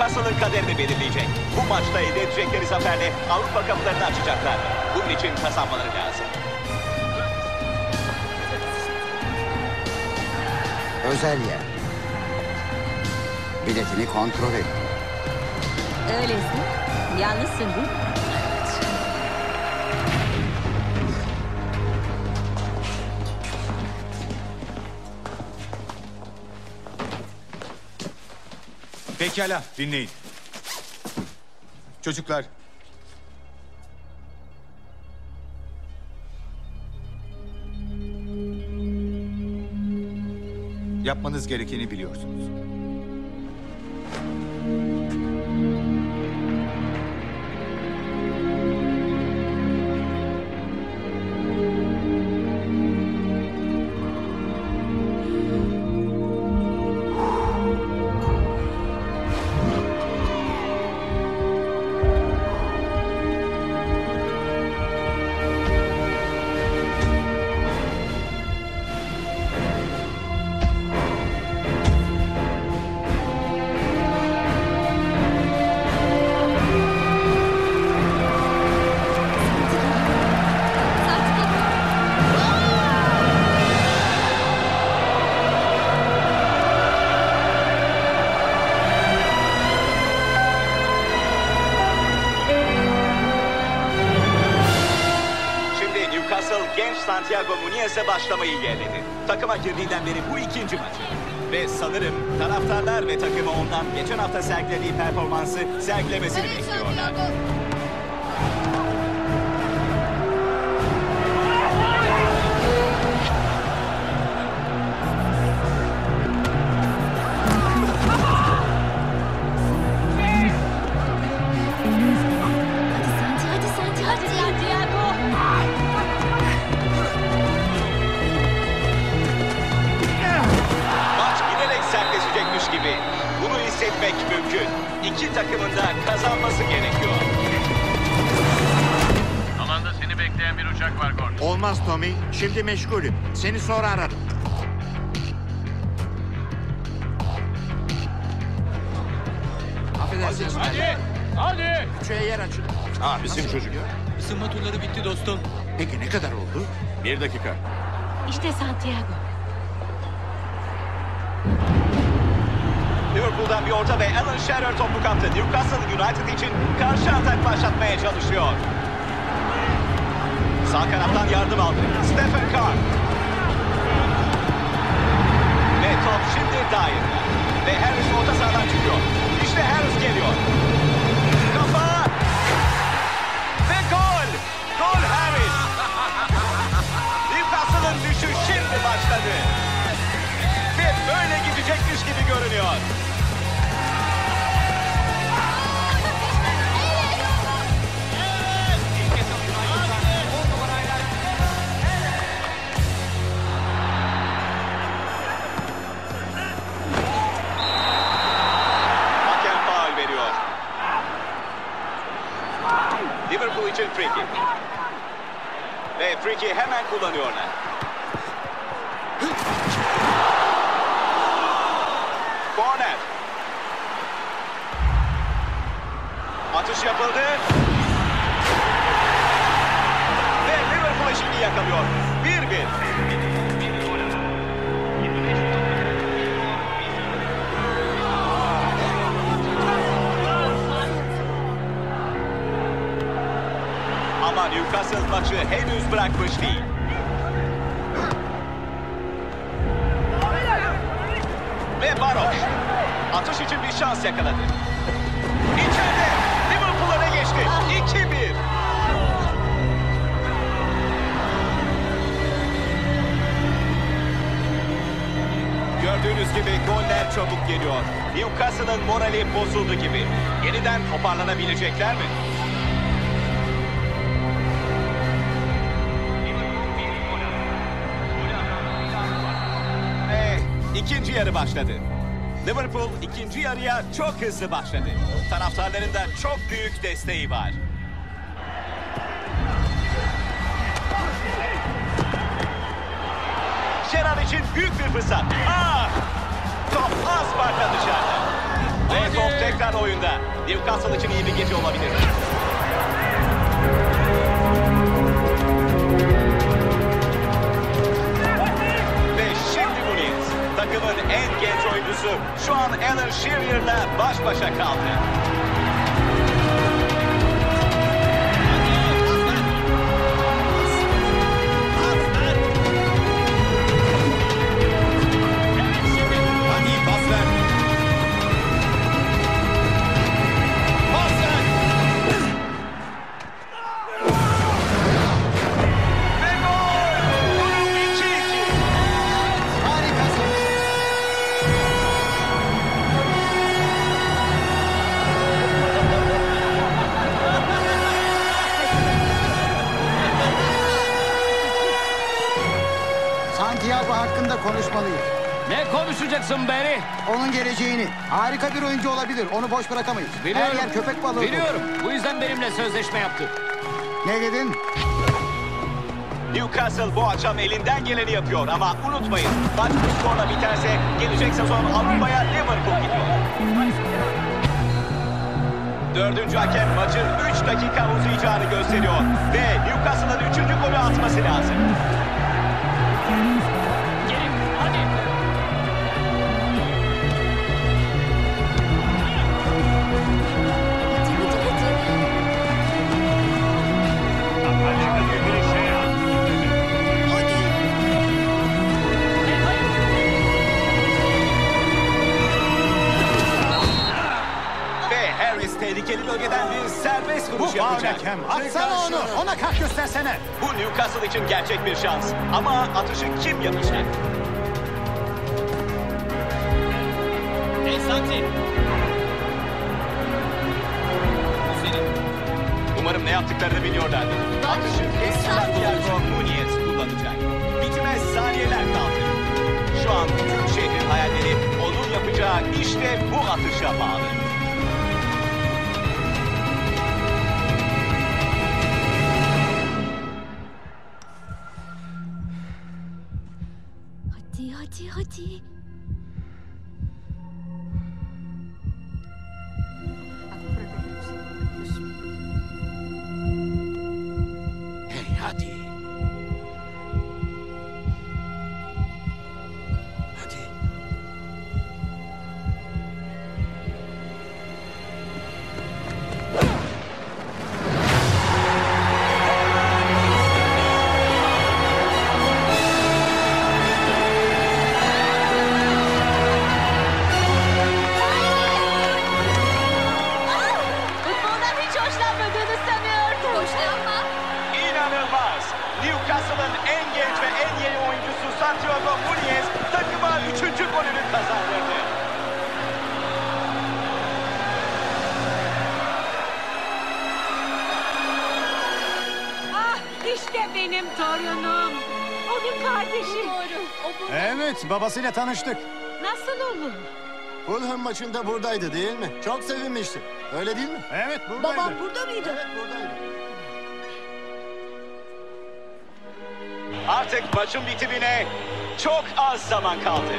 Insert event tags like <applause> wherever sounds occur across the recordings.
Önümüzdeki 90 dakika Newcastle'ın kaderini belirleyecek. Bu maçta elde edecekleri zaferle Avrupa kapılarını açacaklar. Bunun için kazanmaları lazım. Özel yer. Biletini kontrol et. Öyleyse. Yalnızsın değil mi? Pekala dinleyin. Çocuklar. Yapmanız gerekeni biliyorsunuz. Muniz'e başlamayı yeğledi. Takıma girdiğinden beri bu ikinci maçı. Ve sanırım taraftarlar ve takımı ondan geçen hafta sergilediği performansı sergilemesini bekliyorlar. İki takımın da kazanması gerekiyor. Alanda seni bekleyen bir uçak var Gordon. Olmaz Tommy. Şimdi meşgulüm. Seni sonra ararım. Affedersiniz. Hadi! Hadi! Küçüğe yer açın. Ah bizim çocuk. Isınma turları bitti dostum. Peki ne kadar oldu? Bir dakika. İşte Santiago. Liverpool'dan bir orta ve Alan Shearer topu kaptı. Newcastle United için karşı atak başlatmaya çalışıyor. Sağ kanattan yardım aldı. Stephen Carr. Ve top şimdi Dyer'da. Ve Harris orta sahadan çıkıyor. İşte Harris geliyor. Kick'i hemen kullanıyorlar. Corner. Atış yapıldı. Ve Liverpool şimdi yakalıyor. Newcastle maçı henüz bırakmış değil. Ve Baroş. Atış için bir şans yakaladı. İçeride. Liverpool öne geçti. 2-1. Gördüğünüz gibi goller çabuk geliyor. Newcastle'ın morali bozuldu gibi. Yeniden toparlanabilecekler mi? İkinci yarı başladı. Liverpool ikinci yarıya çok hızlı başladı. Taraftarların da çok büyük desteği var. Gerrard için büyük bir fırsat. Ah! Top az farkla dışarıda. tekrar oyunda. Newcastle için iyi bir gece olabilir. An Alan Shearer'la baş başa kaldı. Konuşmalıyız. Ne konuşacaksın Barry? Onun geleceğini. Harika bir oyuncu olabilir. Onu boş bırakamayız. Her yer köpek balığı. Biliyorum. Bu yüzden benimle sözleşme yaptı. Ne dedin? Newcastle bu akşam elinden geleni yapıyor ama unutmayın maç bu skorla biterse gelecek sezon Avrupa'ya Liverpool gidiyor. Dördüncü hakem maçın 3 dakika uzayacağını gösteriyor ve Newcastle'ın üçüncü golü atması lazım. Tehlikeli bölgeden bir serbest vuruş Bu faul yapacak. hakem. Atsana onu. Ona kart göstersene. Bu Newcastle için gerçek bir şans. Ama atışı kim yapacak? Hey Santi. Umarım ne yaptıklarını biliyorlardır. Atışı genç Santiago Muniz kullanacak. Bitmez saniyeler kaldı. Şu an tüm şehrin hayalleri onun yapacağı işte bu atışa bağlı. Santiago Muniz takıma üçüncü golünü kazandırdı. Ah işte benim torunum. Onun kardeşi. Evet babasıyla tanıştık. Nasıl olur? Fulham maçında buradaydı değil mi? Çok sevinmişti. Öyle değil mi? Evet buradaydı. burada mıydı? Evet buradaydı. Artık maçın bitimine çok az zaman kaldı.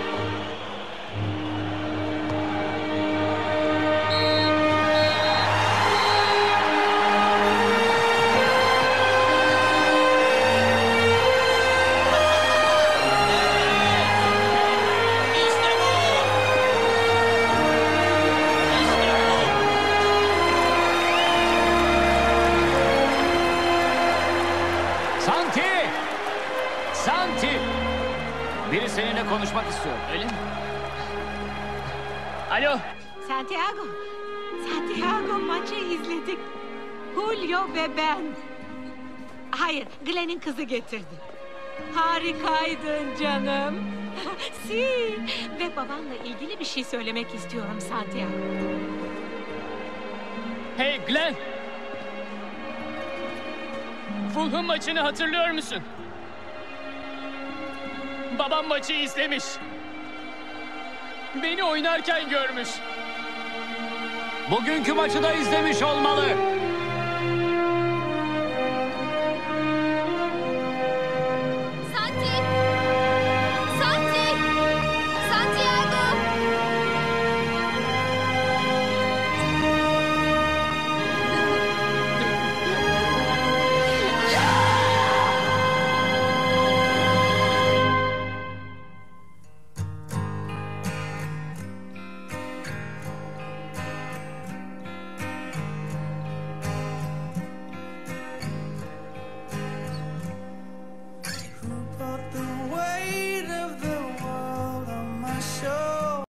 Biri seninle konuşmak istiyor. Öyle mi? Alo. Santiago. Santiago maçı izledik. Julio ve ben. Hayır, Glenn'in kızı getirdi. Harikaydın canım. <laughs> si. Ve babanla ilgili bir şey söylemek istiyorum Santiago. Hey Glenn. Fulham maçını hatırlıyor musun? Babam maçı izlemiş. Beni oynarken görmüş. Bugünkü maçı da izlemiş olmalı.